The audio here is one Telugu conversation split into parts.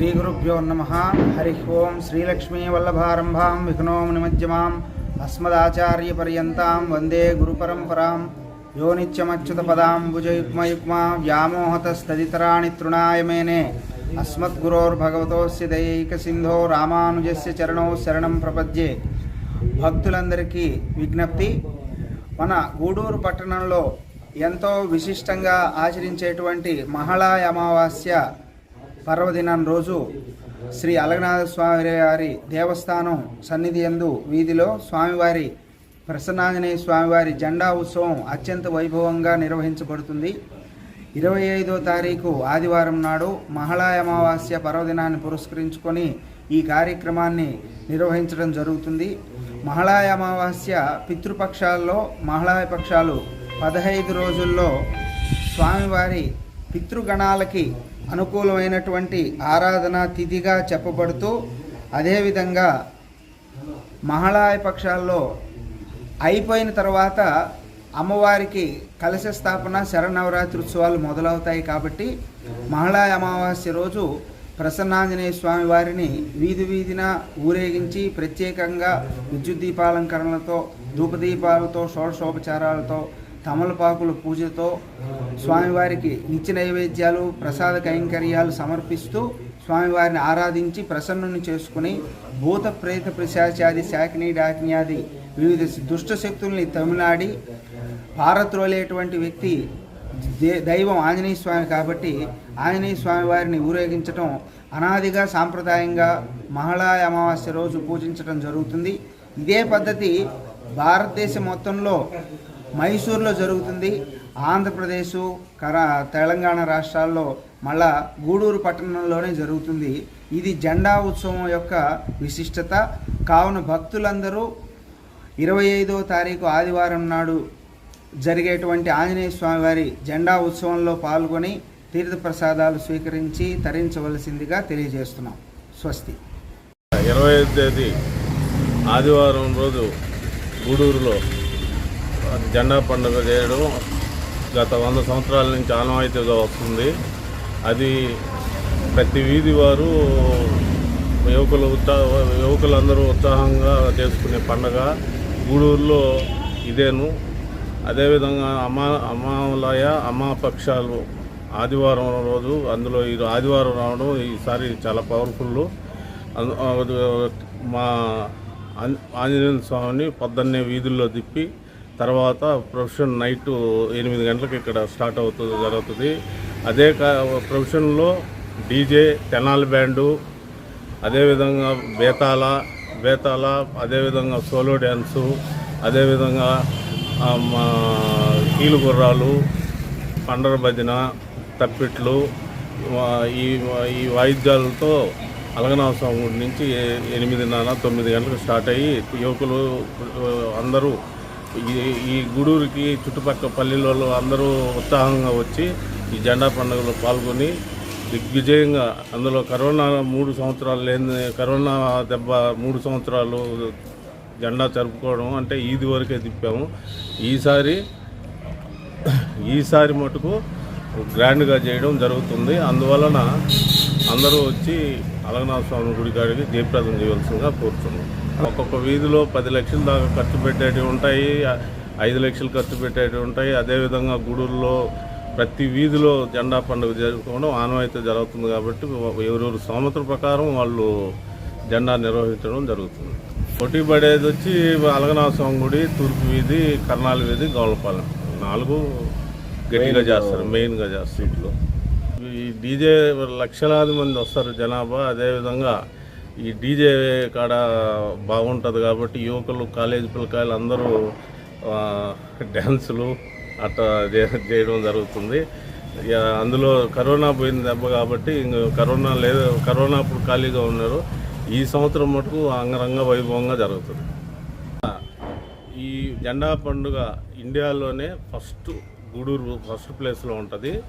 శ్రీగురుభ్యో నమ హరి ఓం శ్రీలక్ష్మీ వల్లభారంభాం విఘ్నోం నిమజ్జమాం అస్మదాచార్యపర్యంతాం వందే గురుపరంపరాం యో నిత్యమచ్యుతపదాం భుజయుగ్మయుగ్మా వ్యామోహతస్తదితరాణి తృణాయ మేనే అస్మద్గురోర్భగవతోస్య దయైక సింధో రామానుజస్య చరణో శరణం ప్రపద్యే భక్తులందరికీ విజ్ఞప్తి। మన గూడూరు పట్టణంలో ఎంతో విశిష్టంగా ఆచరించేటువంటి మహళా అమావాస్య పర్వదినం రోజు శ్రీ అలగనాథ స్వామి వారి దేవస్థానం సన్నిధి యందు వీధిలో స్వామివారి ప్రసన్నాంజనేయ స్వామివారి జెండా ఉత్సవం అత్యంత వైభవంగా నిర్వహించబడుతుంది. ఇరవై ఐదో తారీఖు ఆదివారం నాడు మహళా అమావాస్య పర్వదినాన్ని పురస్కరించుకొని ఈ కార్యక్రమాన్ని నిర్వహించడం జరుగుతుంది. మహళా అమావాస్య పితృపక్షాల్లో మహళా పక్షాలు పదహైదు రోజుల్లో స్వామివారి పితృగణాలకి అనుకూలమైనటువంటి ఆరాధన తిథిగా చెప్పబడుతూ అదేవిధంగా మహళాయ పక్షాల్లో అయిపోయిన తర్వాత అమ్మవారికి కలశ స్థాపన శరణవరాత్రి ఉత్సవాలు మొదలవుతాయి కాబట్టి మహాళాయ అమావాస్య రోజు ప్రసన్నాంజనేయ స్వామి వారిని వీధి వీధిన ఊరేగించి ప్రత్యేకంగా విద్యుత్ దీపాలంకరణలతో ధూపదీపాలతో షోడశోపచారాలతో తమలపాకుల పూజతో స్వామివారికి నిత్య నైవేద్యాలు ప్రసాద కైంకర్యాలు సమర్పిస్తూ స్వామివారిని ఆరాధించి ప్రసన్నుని చేసుకుని భూత ప్రేత పిశాచాది శాకిని డాకిన్యాది వివిధ దుష్ట శక్తుల్ని తమిళనాడి పారత్రోలేటువంటి వ్యక్తి దైవం ఆంజనేయ స్వామి కాబట్టి ఆంజనేయ స్వామి వారిని ఊరేగించటం అనాదిగా సాంప్రదాయంగా మహిళా అమావాస్య రోజు పూజించడం జరుగుతుంది. ఇదే పద్ధతి భారతదేశం మొత్తంలో మైసూర్లో జరుగుతుంది. ఆంధ్రప్రదేశ్ కర తెలంగాణ రాష్ట్రాల్లో మళ్ళా గూడూరు పట్టణంలోనే జరుగుతుంది. ఇది జెండా ఉత్సవం యొక్క విశిష్టత. కావున భక్తులందరూ ఇరవై ఐదో తారీఖు ఆదివారం నాడు జరిగేటువంటి ఆంజనేయ స్వామివారి జెండా ఉత్సవంలో పాల్గొని తీర్థప్రసాదాలు స్వీకరించి తరించవలసిందిగా తెలియజేస్తున్నాం. స్వస్తి. ఇరవై ఐదు తేదీ ఆదివారం రోజు గూడూరులో జెండా పండుగ చేయడం గత వంద సంవత్సరాల నుంచి ఆనవాయితీగా వస్తుంది. అది ప్రతి వీధి వారు యువకులు ఉత్సాహ యువకులందరూ ఉత్సాహంగా చేసుకునే పండగ. గూడూరులో ఇదేను. అదేవిధంగా అమ్మా అమ్మాలయ అమ్మాపక్షాలు ఆదివారం రోజు అందులో ఈ ఆదివారం రావడం ఈసారి చాలా పవర్ఫుల్. మా ఆంజనేయ స్వామిని పొద్దున్నే వీధుల్లో తిప్పి తర్వాత ప్రొఫెషన్ నైట్ ఎనిమిది గంటలకు ఇక్కడ స్టార్ట్ అవుతుంది జరుగుతుంది. అదే కా- ప్రొఫెషన్లో డీజే తెనాలి బ్యాండు అదేవిధంగా బేతాళ బేతాళ అదేవిధంగా సోలో డ్యాన్సు అదేవిధంగా కీలుగుర్రాలు మా కీలు గుర్రాలు పండర భజన తప్పిట్లు ఈ ఈ వాయిద్యాలతో అలగనాథ స్వామి గుడి నుంచి ఎనిమిదిన్నర తొమ్మిది గంటలకు స్టార్ట్ అయ్యి యువకులు అందరూ ఈ ఈ గూడూరుకి చుట్టుపక్కల పల్లెల్లో అందరూ ఉత్సాహంగా వచ్చి ఈ జెండా పండుగలో పాల్గొని దిగ్విజయంగా అందులో కరోనా మూడు సంవత్సరాలు లేని కరోనా దెబ్బ మూడు సంవత్సరాలు జెండా జరుపుకోవడం అంటే ఈది వరకే తిప్పాము. ఈసారి ఈసారి మటుకు గ్రాండ్గా చేయడం జరుగుతుంది. అందువలన అందరూ వచ్చి అలగనాథ స్వామి గుడి కాడికి జయప్రదం చేయవలసిందిగా కోరుతున్నాం. ఒక్కొక్క వీధిలో పది లక్షల దాకా ఖర్చు పెట్టేటివి ఉంటాయి ఐదు లక్షలు ఖర్చు పెట్టేటివి ఉంటాయి. అదేవిధంగా గుడుల్లో ప్రతి వీధిలో జెండా పండుగ జరుపుకోవడం ఆనవాయితీ జరుగుతుంది కాబట్టి ఎవరెవరు స్తోమతల ప్రకారం వాళ్ళు జెండా నిర్వహించడం జరుగుతుంది. పోటీ పడేది వచ్చి అలగనాథ స్వామి గుడి తూర్పు వీధి కర్నాల వీధి గౌలపాలెం. నాలుగు గట్టిగా చేస్తారు మెయిన్గా చేస్తారు. ఇట్లో ఈ డీజే లక్షలాది మంది వస్తారు జనాభా. అదేవిధంగా ఈ డీజే కాడ బాగుంటుంది కాబట్టి యువకులు కాలేజీ పిల్లకాయలు అందరూ డ్యాన్సులు అట్లా చే- చేయడం జరుగుతుంది. ఇక అందులో కరోనా పోయిన దెబ్బ కాబట్టి ఇంక కరోనా లేదు కరోనా అప్పుడు ఖాళీగా ఉన్నారు. ఈ సంవత్సరం మటుకు అంగరంగ వైభవంగా జరుగుతుంది. ఈ జెండా పండుగ ఇండియాలోనే ఫస్ట్ గూడూరు ఫస్ట్ ప్లేస్లో ఉంటుంది.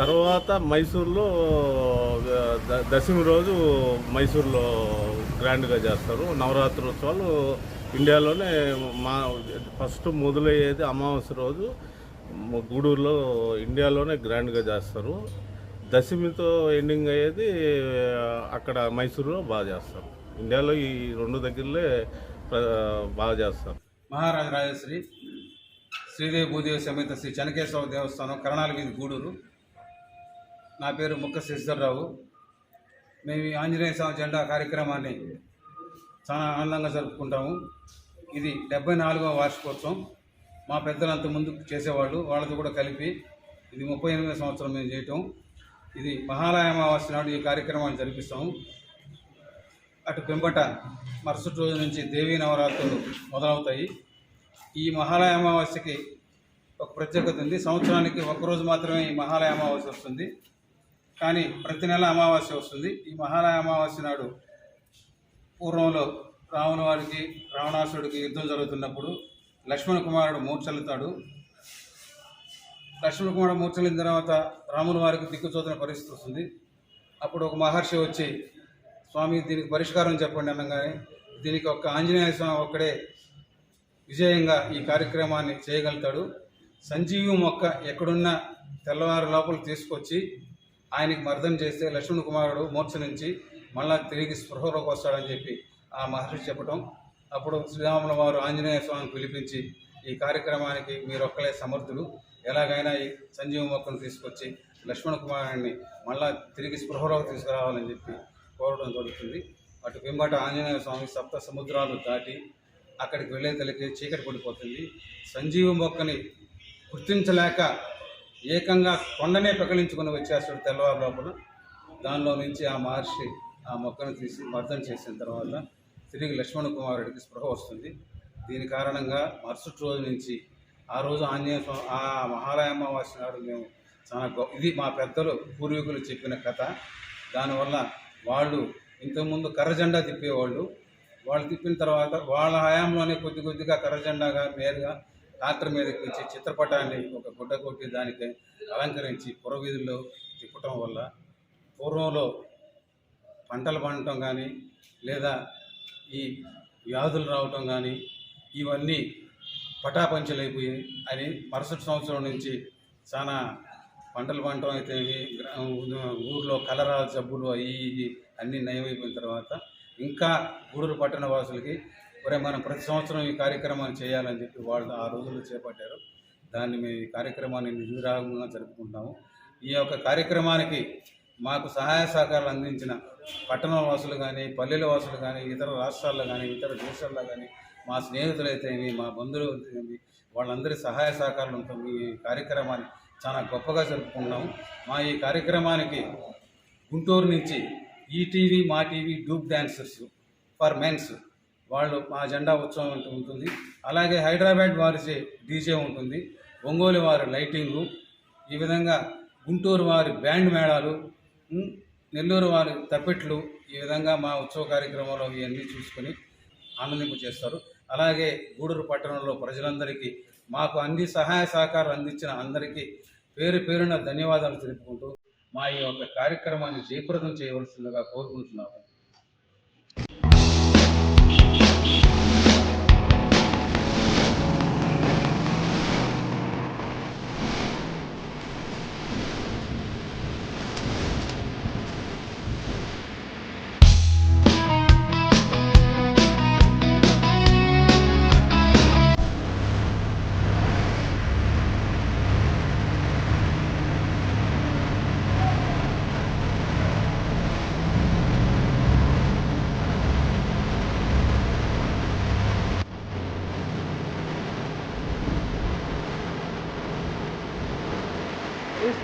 తర్వాత మైసూర్లో దశమి రోజు మైసూర్లో గ్రాండ్గా చేస్తారు. నవరాత్రి ఉత్సవాలు ఇండియాలోనే మా ఫస్ట్ మొదలయ్యేది అమావాస్య రోజు. గూడూరులో ఇండియాలోనే గ్రాండ్గా చేస్తారు. దశమితో ఎండింగ్ అయ్యేది అక్కడ మైసూరులో బాగా చేస్తారు. ఇండియాలో ఈ రెండు దగ్గరలే బాగా చేస్తారు. మహారాజ రాజశ్రీ శ్రీదేవి భూదేవి సమేత శ్రీ చెనకేశ్వర దేవస్థానం కరణాల వీధి గూడూరు. నా పేరు ముక్క శశిధర్రావు మేము ఈ ఆంజనేయ స్వామి జెండా కార్యక్రమాన్ని చాలా ఆనందంగా జరుపుకుంటాము. ఇది డెబ్బై నాలుగవ వార్షికోత్సవం. మా పెద్దలంత ముందు చేసేవాళ్ళు వాళ్ళతో కూడా కలిపి ఇది ముప్పై ఎనిమిదవ సంవత్సరం మేము చేయటం. ఇది మహాలయ అమావాస్య నాడు ఈ కార్యక్రమాన్ని జరిపిస్తాము. అటు పెంపట మరుసటి రోజు నుంచి దేవీ నవరాత్రులు మొదలవుతాయి. ఈ మహాలయ అమావాస్యకి ఒక ప్రత్యేకత ఉంది. సంవత్సరానికి ఒకరోజు మాత్రమే ఈ మహాలయ అమావాస్య వస్తుంది. కానీ ప్రతి నెల అమావాస్య వస్తుంది. ఈ మహాలయ అమావాస్య నాడు పూర్వంలో రావణ వారికి రావణాసుడికి యుద్ధం జరుగుతున్నప్పుడు లక్ష్మణ కుమారుడు మూర్ఛలుతాడు. లక్ష్మణ కుమారుడు మూర్ఛలిన తర్వాత రాముల వారికి దిక్కుచోతున్న పరిస్థితి వస్తుంది. అప్పుడు ఒక మహర్షి వచ్చి స్వామి దీనికి పరిష్కారం చెప్పండి అనగానే దీనికి ఒక ఆంజనేయ స్వామి ఒక్కడే విజయంగా ఈ కార్యక్రమాన్ని చేయగలుగుతాడు. సంజీవి మొక్క ఎక్కడున్నా తెల్లవారు లోపల తీసుకొచ్చి ఆయనకి మర్దం చేస్తే లక్ష్మణ కుమారుడు మూర్ఛ నుంచి మళ్ళా తిరిగి స్పృహలోకి వస్తాడని చెప్పి ఆ మహర్షి చెప్పటం. అప్పుడు శ్రీరాముల వారు ఆంజనేయ స్వామిని పిలిపించి ఈ కార్యక్రమానికి మీరు ఒక్కలే సమర్థులు. ఎలాగైనా ఈ సంజీవ మొక్కను తీసుకొచ్చి లక్ష్మణ కుమారుడిని మళ్ళా తిరిగి స్పృహలోకి తీసుకురావాలని చెప్పి కోరడం జరుగుతుంది. అటు పిమ్మట ఆంజనేయ స్వామి సప్త సముద్రాలు దాటి అక్కడికి వెళ్ళే తలకి చీకటి పడిపోతుంది. సంజీవ మొక్కని గుర్తించలేక ఏకంగా కొండనే పెకలించుకుని వచ్చేస్తాడు తెల్లవారు లోపల. దానిలో నుంచి ఆ మహర్షి ఆ మొక్కను తీసి మర్దం చేసిన తర్వాత తిరిగి లక్ష్మణ కుమారుడికి స్పృహ వస్తుంది. దీని కారణంగా మరుసటి రోజు నుంచి ఆ రోజు ఆంజనేయ స్వామి ఆ మహాలయ అమావాస్య నాడు మేము చాలా గొప్ప ఇది మా పెద్దలు పూర్వీకులు చెప్పిన కథ. దానివల్ల వాళ్ళు ఇంతకుముందు కర్రజెండా తిప్పేవాళ్ళు. వాళ్ళు తిప్పిన తర్వాత వాళ్ళ హయాంలోనే కొద్ది కొద్దిగా కర్రజెండాగా నేరుగా ట్రాక్టర్ మీదకి వచ్చి చిత్రపటాన్ని ఒక గుడ్డ కొట్టి దానికి అలంకరించి పురవీధుల్లో తిప్పటం వల్ల పూర్వంలో పంటలు పండటం కానీ లేదా ఈ వ్యాధులు రావటం కానీ ఇవన్నీ పటాపంచలైపోయి అని మరుసటి సంవత్సరం నుంచి చాలా పంటలు పండటం అయితే ఊర్లో కలరా జబ్బులు అవి ఇవి అన్నీ నయమైపోయిన తర్వాత ఇంకా గూడూరు పట్టణ వాసులకి ఒరే మనం ప్రతి సంవత్సరం ఈ కార్యక్రమాన్ని చేయాలని చెప్పి వాళ్ళు ఆ రోజుల్లో చేపట్టారు. దాన్ని మేము ఈ కార్యక్రమాన్ని నిర్విరాగంగా జరుపుకుంటాము. ఈ యొక్క కార్యక్రమానికి మాకు సహాయ సహకారాలు అందించిన పట్టణ వాసులు కానీ పల్లెల వాసులు కానీ ఇతర రాష్ట్రాల్లో కానీ ఇతర దేశాల్లో కానీ మా స్నేహితులైతేమి మా బంధువులు అయితేమి వాళ్ళందరి సహాయ సహకారాలతో ఈ కార్యక్రమాన్ని చాలా గొప్పగా జరుపుకుంటున్నాము. మా ఈ కార్యక్రమానికి గుంటూరు నుంచి ETV Maa TV dupe dancers for mens వాళ్ళు మా జెండా ఉత్సవం అంటూ ఉంటుంది. అలాగే హైదరాబాద్ వారి డీజే ఉంటుంది. ఒంగోలు వారి లైటింగు ఈ విధంగా గుంటూరు వారి బ్యాండ్ మేళాలు నెల్లూరు వారి తప్పెట్లు ఈ విధంగా మా ఉత్సవ కార్యక్రమంలో ఇవన్నీ చూసుకొని ఆనందింపు చేస్తారు. అలాగే గూడూరు పట్టణంలో ప్రజలందరికీ మాకు అన్ని సహాయ సహకారాలు అందించిన అందరికీ పేరు పేరున ధన్యవాదాలు తెలుపుకుంటూ మా ఈ యొక్క కార్యక్రమాన్ని జయప్రదం చేయవలసిందిగా కోరుకుంటున్నాము.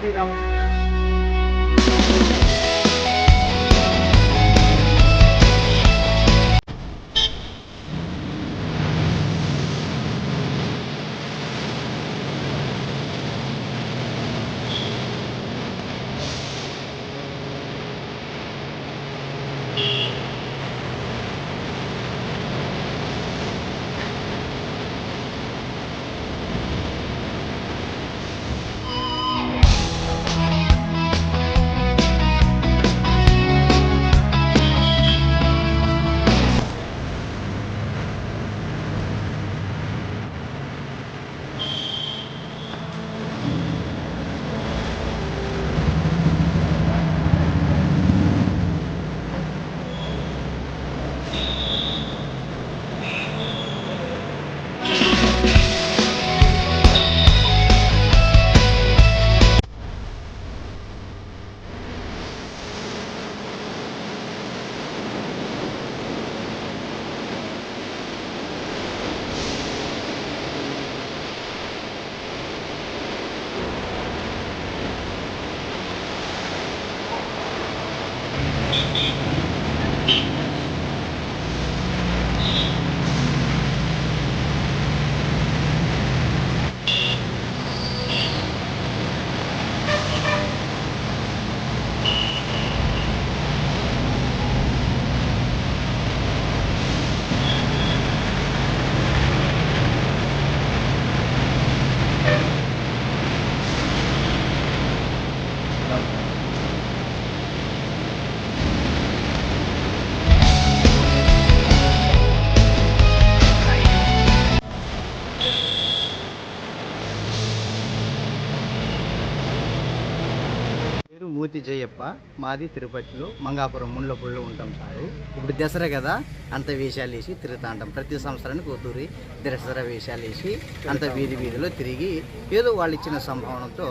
Cái మూతి జయప్ప మాది తిరుపతిలో మంగాపురం ముండ్లపూడిలో ఉంటాం సారు. ఇప్పుడు దసరా కదా అంత వేషాలు వేసి తిరుగుతా ఉంటాం. ప్రతి సంవత్సరానికి ఒద్దూరి దసరా వేషాలు వేసి అంత వీధి వీధిలో తిరిగి ఏదో వాళ్ళు ఇచ్చిన సంభావనతో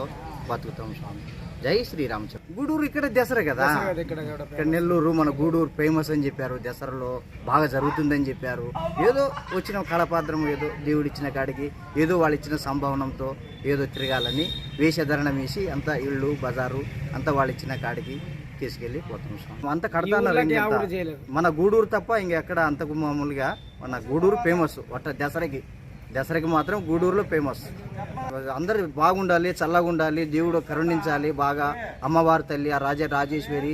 బతుకుతాం స్వామి. జై శ్రీరామచంద్ర. గూడూరు ఇక్కడ దసరా కదా? ఇక్కడ నెల్లూరు మన గూడూరు ఫేమస్ అని చెప్పారు. దసరాలో బాగా జరుగుతుందని చెప్పారు. ఏదో వచ్చిన కళపాత్రం ఏదో దేవుడు ఇచ్చిన కాడికి ఏదో వాళ్ళు ఇచ్చిన సంభావనంతో ఏదో తిరగాలని వేషధరణ వేసి అంతా ఇళ్ళు బజారు అంతా వాళ్ళు ఇచ్చిన కాడికి తీసుకెళ్ళి పోతాం స్వామి. అంత ఇంకెంత. మన గూడూరు తప్ప ఇంకెక్కడ అంతకు మామూలుగా మన గూడూరు ఫేమస్ ఒట్ట దసరాకి దసరాకి మాత్రం గూడూరులో ఫేమస్. అందరు బాగుండాలి చల్లగా ఉండాలి దేవుడు కరుణించాలి బాగా అమ్మవారి తల్లి ఆ రాజ రాజేశ్వరి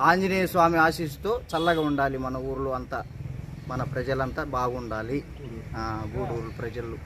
ఆంజనేయ స్వామి ఆశీస్సుతో చల్లగా ఉండాలి మన ఊర్లో అంతా. మన ప్రజలంతా బాగుండాలి. గూడూరు ప్రజలు.